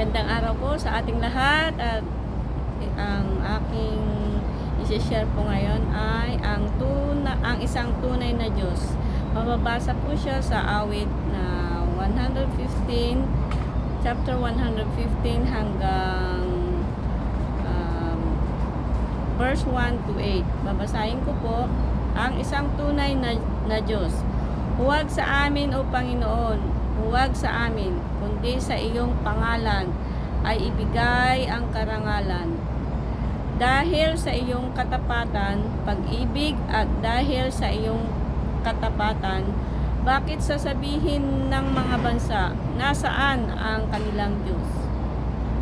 Magandang araw po sa ating lahat at ang aking isi-share po ngayon ay ang tuna, ang isang tunay na Diyos. Mababasa po siya sa awit na 115 chapter 115 hanggang um, verse 1 to 8. Babasahin ko po ang isang tunay na, na Diyos. Huwag sa amin o Panginoon, huwag sa amin, kundi sa iyong pangalan ay ibigay ang karangalan. Dahil sa iyong katapatan, pag-ibig at dahil sa iyong katapatan, bakit sasabihin ng mga bansa, nasaan ang kanilang Diyos?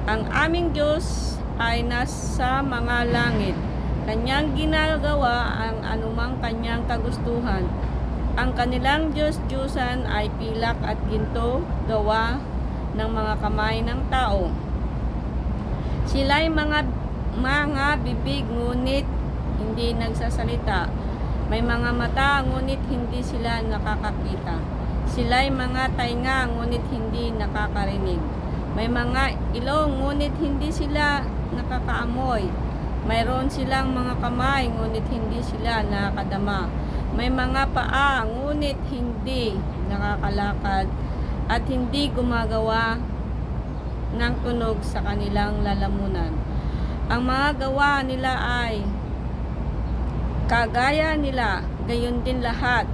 Ang aming Diyos ay nasa mga langit. Kanyang ginagawa ang anumang kanyang kagustuhan. Ang kanilang Diyos-Diyosan ay pilak at ginto, gawa ng mga kamay ng tao. Sila'y mga mga bibig ngunit hindi nagsasalita. May mga mata ngunit hindi sila nakakakita. Sila'y mga tainga ngunit hindi nakakarinig. May mga ilong ngunit hindi sila nakakaamoy. Mayroon silang mga kamay ngunit hindi sila nakakadama. May mga paa ngunit hindi nakakalakad at hindi gumagawa ng tunog sa kanilang lalamunan. Ang mga gawa nila ay kagaya nila, gayon din lahat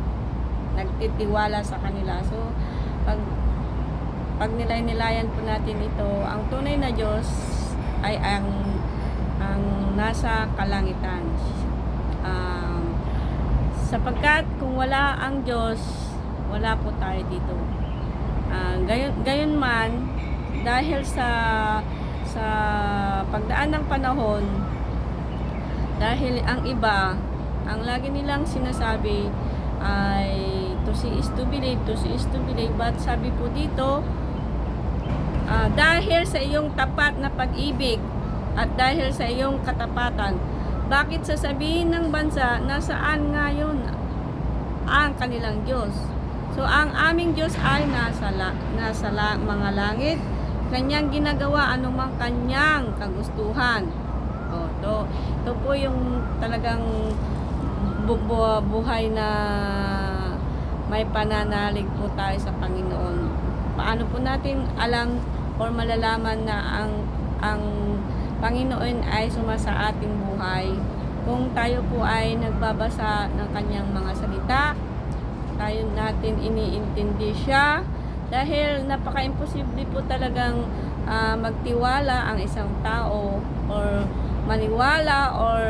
nagtitiwala sa kanila. So, pag pag nilay-nilayan po natin ito, ang tunay na Diyos ay ang ang nasa kalangitan. Sapagkat kung wala ang Diyos, wala po tayo dito. Uh, gayon, gayon man, dahil sa sa pagdaan ng panahon, dahil ang iba, ang lagi nilang sinasabi ay to see is to believe, to see is to believe. But sabi po dito, ah, dahil sa iyong tapat na pag-ibig at dahil sa iyong katapatan, bakit sasabihin ng bansa nasaan ngayon ang kanilang Diyos? So, ang aming Diyos ay nasa, la, nasa la, mga langit. Kanyang ginagawa anumang kanyang kagustuhan. O, to, ito po yung talagang bu- bu- buhay na may pananalig po tayo sa Panginoon. Paano po natin alam or malalaman na ang ang Panginoon ay sumasa ating buhay. Kung tayo po ay nagbabasa ng kanyang mga salita, tayo natin iniintindi siya. Dahil napaka-imposible po talagang ah, magtiwala ang isang tao or maniwala or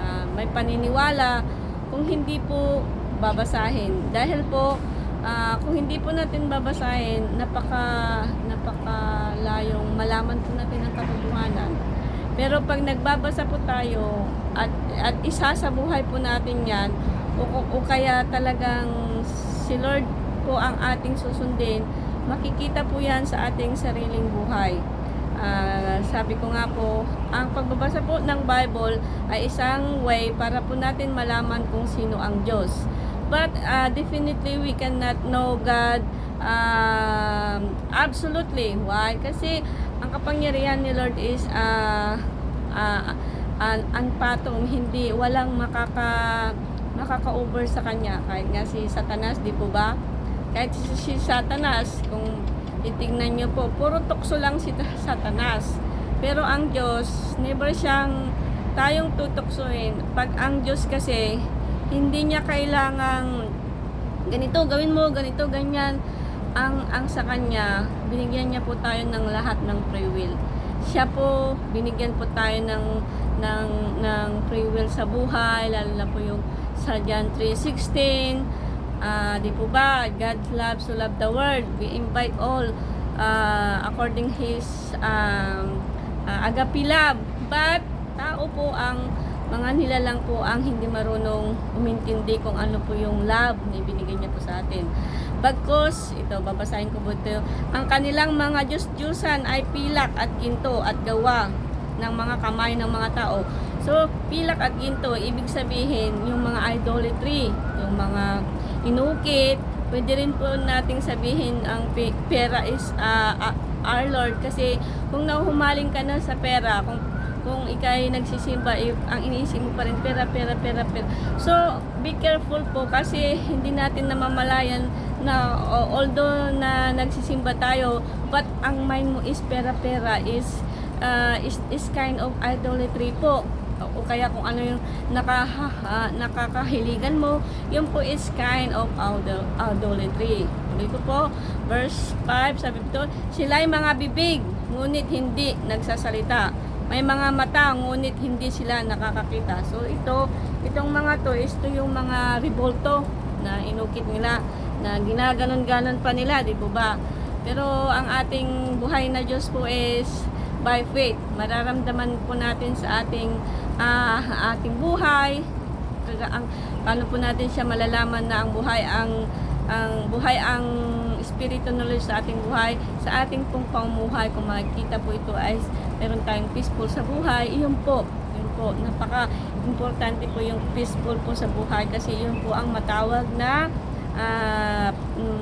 ah, may paniniwala kung hindi po babasahin. Dahil po ah, kung hindi po natin babasahin napaka napakalayong malaman po natin ang katotohanan pero pag nagbabasa po tayo at, at isa sa buhay po natin yan o, o kaya talagang si Lord po ang ating susundin makikita po yan sa ating sariling buhay Ah, sabi ko nga po, ang pagbabasa po ng Bible ay isang way para po natin malaman kung sino ang Diyos. But ah, definitely we cannot know God um, absolutely. Why? Kasi ang kapangyarihan ni Lord is uh, uh, uh, unpatong, hindi, walang makaka makaka-over sa kanya. Kahit nga si Satanas, di po ba? Kahit si, si Satanas, kung titignan nyo po, puro tukso lang si Satanas. Pero ang Diyos, never siyang tayong tutuksoin. Pag ang Diyos kasi, hindi niya kailangang ganito, gawin mo, ganito, ganyan. Ang, ang sa Kanya, binigyan niya po tayo ng lahat ng free will. Siya po, binigyan po tayo ng, ng, ng free will sa buhay, lalo na po yung sa John 3.16, Ah, di po ba? God loves to love the world. We invite all uh, according His um, uh, agape love. But, tao po ang mga nilalang po ang hindi marunong umintindi kung ano po yung love na ibinigay niya po sa atin. Bagkos, ito, babasahin ko ito, ang kanilang mga Diyos-Diyusan ay pilak at ginto at gawa ng mga kamay ng mga tao. So, pilak at ginto, ibig sabihin, yung mga idolatry, yung mga inukit, pwede rin po nating sabihin ang pe- pera is ah, our Lord kasi kung nahuhumaling ka na sa pera, kung kung ikay nagsisimba, if, ang iniisip mo pa rin pera, pera, pera, pera. So, be careful po kasi hindi natin namamalayan na although na nagsisimba tayo, but ang mind mo is pera, pera is uh, is, is kind of idolatry po o kaya kung ano yung naka, ah, nakakahiligan mo, yun po is kind of idol, idolatry. Tuloy ko po, verse 5, sabi dito, sila ay mga bibig, ngunit hindi nagsasalita. May mga mata, ngunit hindi sila nakakakita. So ito, itong mga to, is to yung mga revolto na inukit nila, na ginaganon-ganon pa nila, di po ba? Pero ang ating buhay na Diyos po is by faith. Mararamdaman po natin sa ating ah, ating buhay. Ang paano po natin siya malalaman na ang buhay ang ang buhay ang ng Lord sa ating buhay, sa ating pong pamumuhay, kung makikita po ito ay meron tayong peaceful sa buhay, iyon po, yun po, napaka importante po yung peaceful po sa buhay kasi yun po ang matawag na ah,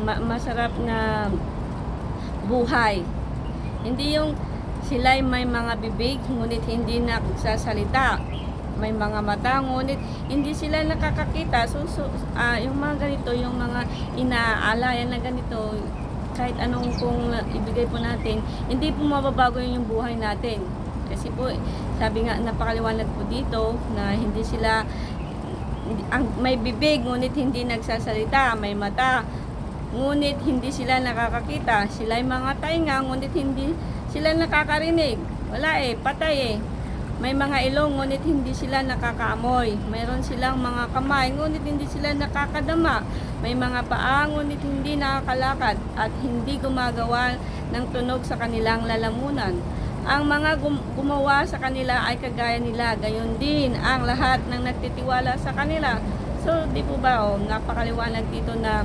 ma- masarap na buhay. Hindi yung sila'y may mga bibig, ngunit hindi nagsasalita. May mga mata, ngunit hindi sila nakakakita. So, so ah, yung mga ganito, yung mga inaalayan na ganito, kahit anong kung ibigay po natin, hindi po mababago yun yung buhay natin. Kasi po, sabi nga, napakaliwanag po dito na hindi sila, ang, may bibig, ngunit hindi nagsasalita, may mata, ngunit hindi sila nakakakita. Sila ay mga tainga, ngunit hindi sila nakakarinig. Wala eh, patay eh. May mga ilong, ngunit hindi sila nakakaamoy. Mayroon silang mga kamay, ngunit hindi sila nakakadama. May mga paa, ngunit hindi nakakalakad at hindi gumagawa ng tunog sa kanilang lalamunan. Ang mga gum- gumawa sa kanila ay kagaya nila, gayon din ang lahat ng nagtitiwala sa kanila. So, di po ba, oh, napakaliwanag dito na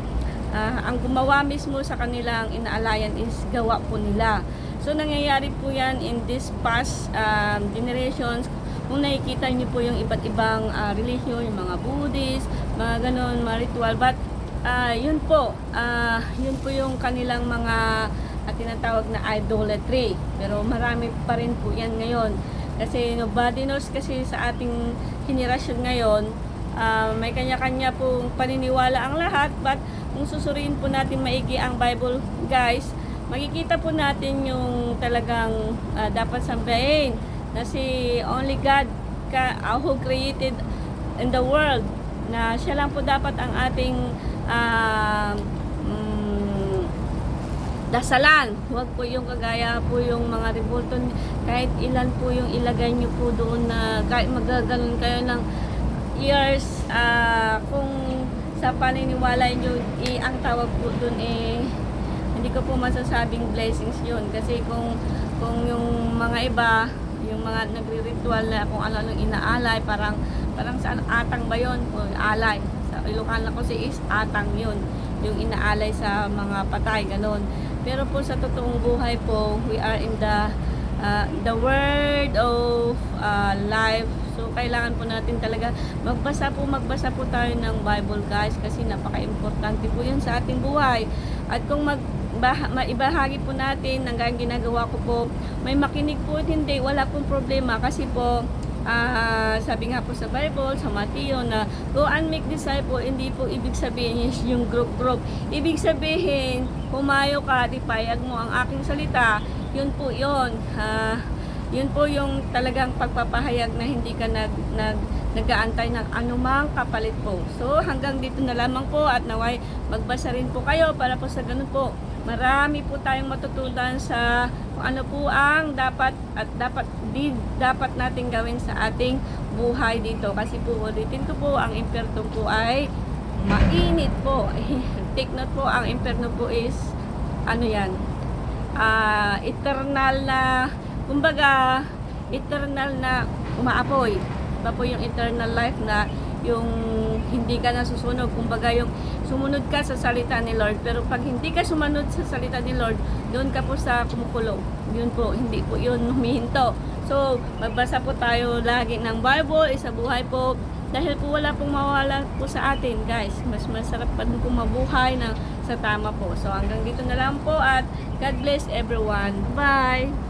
ah, ang gumawa mismo sa kanilang inaalayan is gawa po nila. So, nangyayari po yan in this past um, generations. Kung nakikita niyo po yung iba't ibang ah, religion, yung mga Buddhist, mga ganon, mga ritual. But, ah, yun po, ah, yun po yung kanilang mga at tinatawag na idolatry. Pero marami pa rin po yan ngayon. Kasi nobody knows kasi sa ating henerasyon ngayon, ah, may kanya-kanya pong paniniwala ang lahat. But kung susuriin po natin maigi ang Bible, guys, makikita po natin yung talagang ah, dapat sambahin na si only God ka, ah, who created in the world na siya lang po dapat ang ating mm, dasalan. Huwag po yung kagaya po yung mga revolto. Kahit ilan po yung ilagay nyo po doon na kahit magaganon kayo ng years, ah, kung sa paniniwala nyo, eh, ang tawag po doon eh, hindi ko po masasabing blessings yun. Kasi kung, kung yung mga iba, yung mga nagri-ritual na kung ano-anong inaalay, parang, parang saan atang ba yun? O alay. Sa Ilocana ko si is atang yun. Yung inaalay sa mga patay, ganon. Pero po sa totoong buhay po, we are in the uh, the word of uh, life. So, kailangan po natin talaga magbasa po, magbasa po tayo ng Bible guys kasi napaka-importante po yun sa ating buhay. At kung mag bah- maibahagi po natin ng ginagawa ko po, may makinig po hindi, wala pong problema kasi po ah, sabi nga po sa Bible, sa Mateo na go and make disciple, hindi po ibig sabihin yung group-group. Ibig sabihin, humayo ka, di payag mo ang aking salita, yun po yun. Ah, yun po yung talagang pagpapahayag na hindi ka nag, nag, nag-aantay ng anumang kapalit po. So hanggang dito na lamang po at naway magbasa rin po kayo para po sa ganun po. Marami po tayong matutunan sa kung ano po ang dapat at dapat di dapat nating gawin sa ating buhay dito. Kasi po ulitin ko po ang imperno po ay mainit po. Take note po ang imperno po is ano yan? ah eternal na kumbaga eternal na umaapoy. Iba po yung eternal life na yung hindi ka nasusunog. Kumbaga yung sumunod ka sa salita ni Lord. Pero pag hindi ka sumunod sa salita ni Lord, doon ka po sa kumukulong. Yun po, hindi po yun humihinto. So, magbasa po tayo lagi ng Bible, isa buhay po. Dahil po wala pong mawala po sa atin, guys. Mas masarap pa din po mabuhay ng sa tama po. So hanggang dito na lang po at God bless everyone. Bye!